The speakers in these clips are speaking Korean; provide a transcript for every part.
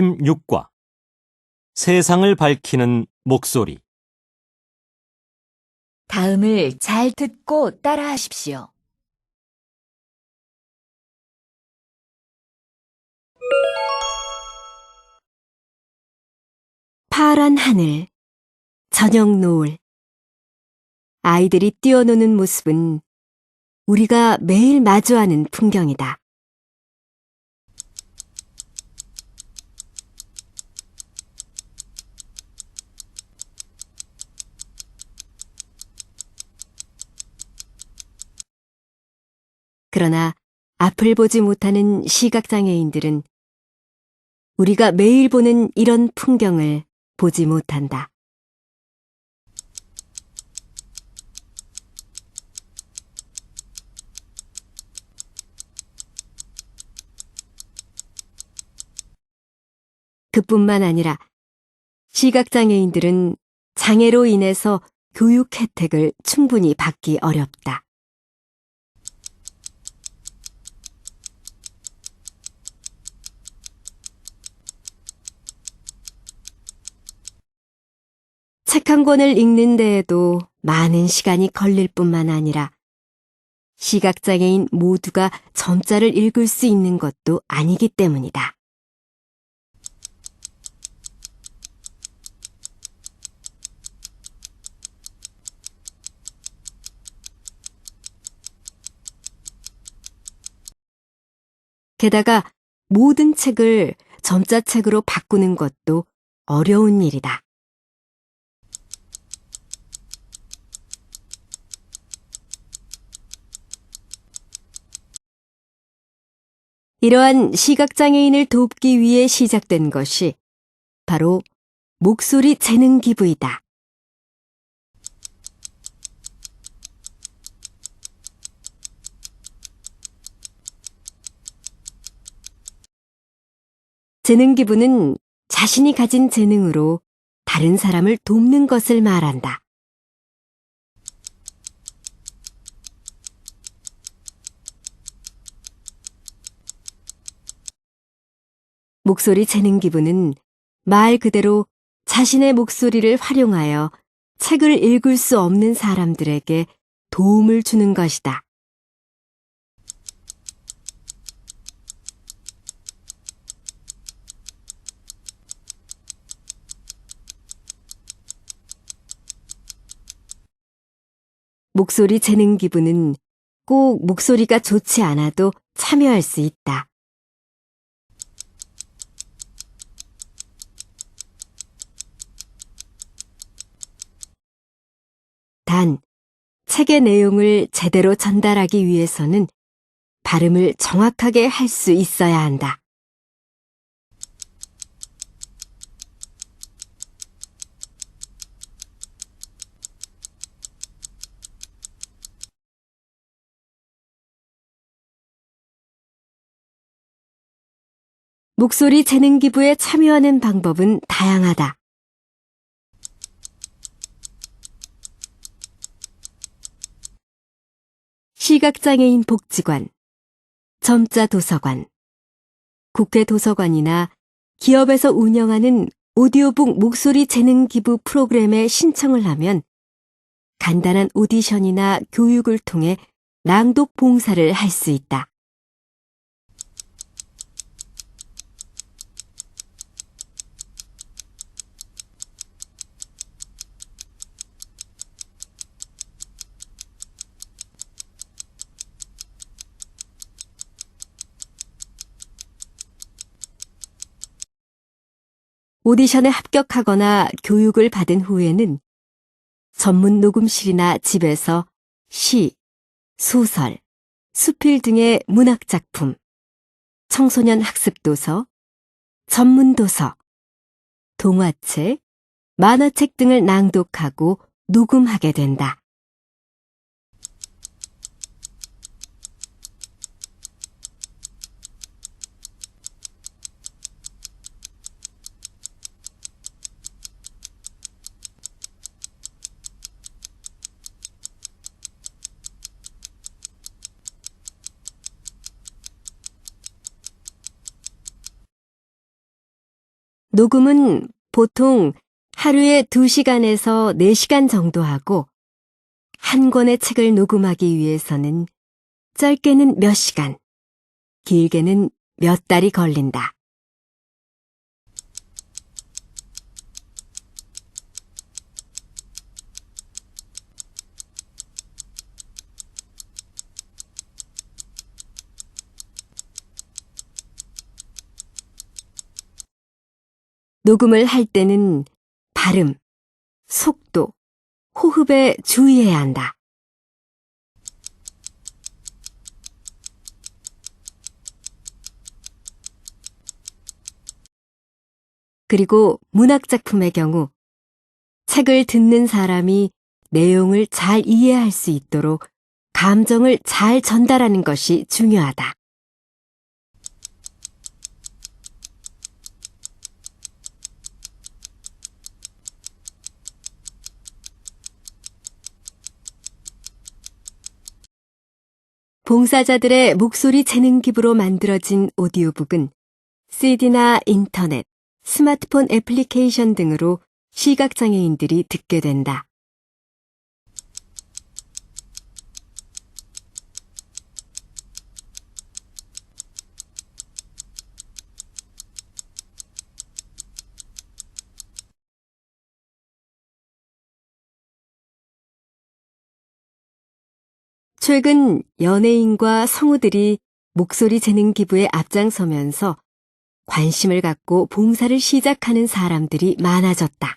16과 세상을 밝히는 목소리 다음을 잘 듣고 따라하십시오. 파란 하늘, 저녁 노을. 아이들이 뛰어노는 모습은 우리가 매일 마주하는 풍경이다. 그러나 앞을 보지 못하는 시각장애인들은 우리가 매일 보는 이런 풍경을 보지 못한다. 그뿐만 아니라 시각장애인들은 장애로 인해서 교육 혜택을 충분히 받기 어렵다. 책 한 권을 읽는 데에도 많은 시간이 걸릴 뿐만 아니라 시각장애인 모두가 점자를 읽을 수 있는 것도 아니기 때문이다. 게다가 모든 책을 점자책으로 바꾸는 것도 어려운 일이다. 이러한 시각장애인을 돕기 위해 시작된 것이 바로 목소리 재능 기부이다. 재능 기부는 자신이 가진 재능으로 다른 사람을 돕는 것을 말한다. 목소리 재능 기부는 말 그대로 자신의 목소리를 활용하여 책을 읽을 수 없는 사람들에게 도움을 주는 것이다. 목소리 재능 기부는 꼭 목소리가 좋지 않아도 참여할 수 있다. 단, 책의 내용을 제대로 전달하기 위해서는 발음을 정확하게 할 수 있어야 한다. 목소리 재능 기부에 참여하는 방법은 다양하다. 시각장애인 복지관, 점자 도서관, 국회 도서관이나 기업에서 운영하는 오디오북 목소리 재능 기부 프로그램에 신청을 하면 간단한 오디션이나 교육을 통해 낭독 봉사를 할 수 있다. 오디션에 합격하거나 교육을 받은 후에는 전문 녹음실이나 집에서 시, 소설, 수필 등의 문학작품, 청소년 학습도서, 전문도서, 동화책, 만화책 등을 낭독하고 녹음하게 된다. 녹음은 보통 하루에 2시간에서 4시간 정도 하고 한 권의 책을 녹음하기 위해서는 짧게는 몇 시간, 길게는 몇 달이 걸린다. 녹음을 할 때는 발음, 속도, 호흡에 주의해야 한다. 그리고 문학작품의 경우 책을 듣는 사람이 내용을 잘 이해할 수 있도록 감정을 잘 전달하는 것이 중요하다. 봉사자들의 목소리 재능 기부로 만들어진 오디오북은 CD나 인터넷, 스마트폰 애플리케이션 등으로 시각장애인들이 듣게 된다. 최근 연예인과 성우들이 목소리 재능 기부에 앞장서면서 관심을 갖고 봉사를 시작하는 사람들이 많아졌다.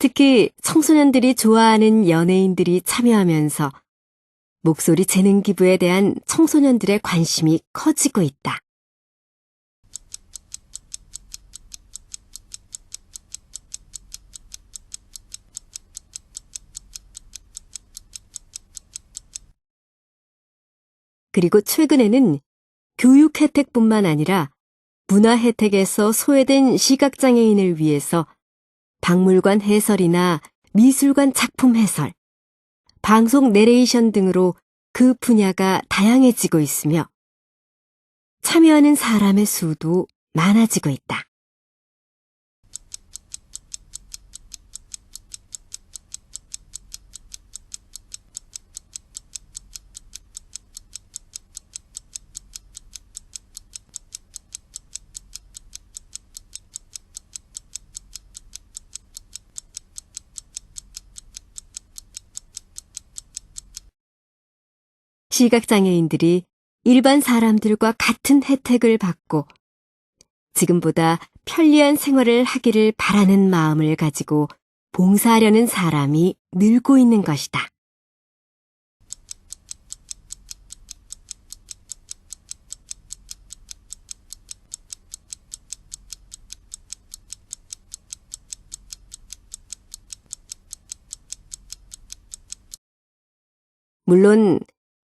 특히 청소년들이 좋아하는 연예인들이 참여하면서 목소리 재능 기부에 대한 청소년들의 관심이 커지고 있다. 그리고 최근에는 교육 혜택뿐만 아니라 문화 혜택에서 소외된 시각장애인을 위해서 박물관 해설이나 미술관 작품 해설, 방송 내레이션 등으로 그 분야가 다양해지고 있으며 참여하는 사람의 수도 많아지고 있다. 시각장애인들이 일반 사람들과 같은 혜택을 받고 지금보다 편리한 생활을 하기를 바라는 마음을 가지고 봉사하려는 사람이 늘고 있는 것이다. 물론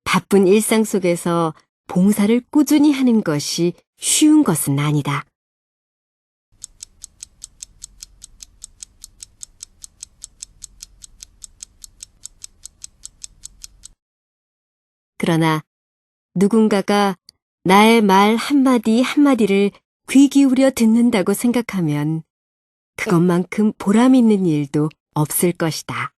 바쁜 일상 속에서 봉사를 꾸준히 하는 것이 쉬운 것은 아니다. 그러나 누군가가 나의 말 한마디 한마디를 귀 기울여 듣는다고 생각하면 그것만큼 보람 있는 일도 없을 것이다.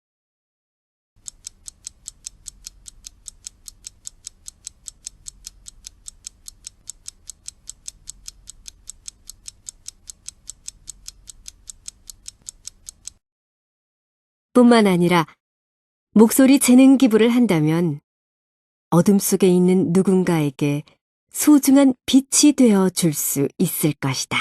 뿐만 아니라 목소리 재능 기부를 한다면 어둠 속에 있는 누군가에게 소중한 빛이 되어 줄 수 있을 것이다.